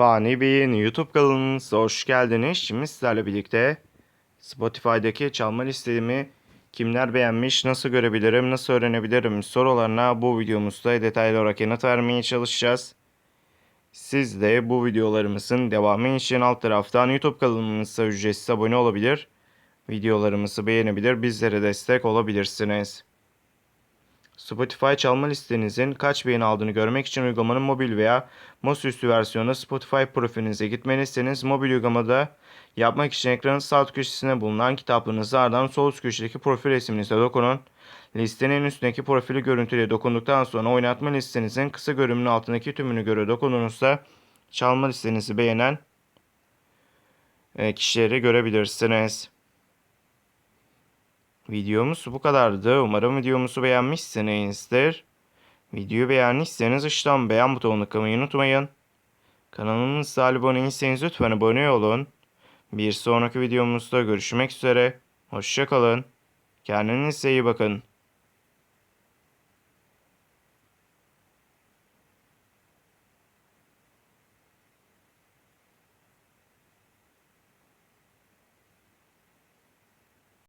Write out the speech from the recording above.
Fani Bey'in YouTube kanalınıza hoş geldiniz. Şimdi sizlerle birlikte Spotify'daki çalma listemi kimler beğenmiş, nasıl görebilirim, nasıl öğrenebilirim sorularına bu videomuzda detaylı olarak yanıt vermeye çalışacağız. Siz de bu videolarımızın devamı için alt taraftan YouTube kanalımıza ücretsiz abone olabilir, videolarımızı beğenebilir, bizlere destek olabilirsiniz. Spotify çalma listenizin kaç beğeni aldığını görmek için uygulamanın mobil veya masaüstü versiyonunda Spotify profilinize gitmelisiniz. Mobil uygulamada yapmak için ekranın sağ köşesine bulunan kitaplığınızı ardından sol üst köşedeki profil resminize dokunun. Listenin üstündeki profili görüntüye dokunduktan sonra oynatma listenizin kısa görünümün altındaki tümünü göre dokunduğunuzda çalma listenizi beğenen e, kişileri görebilirsiniz. Videomuz bu kadardı. Umarım videomuzu beğenmişsinizdir. Videoyu beğendiyseniz aşağıdan beğen butonuna tıklamayı unutmayın. Kanalımıza abone değilseniz lütfen abone olun. Bir sonraki videomuzda görüşmek üzere. Hoşçakalın. Kendinize iyi bakın.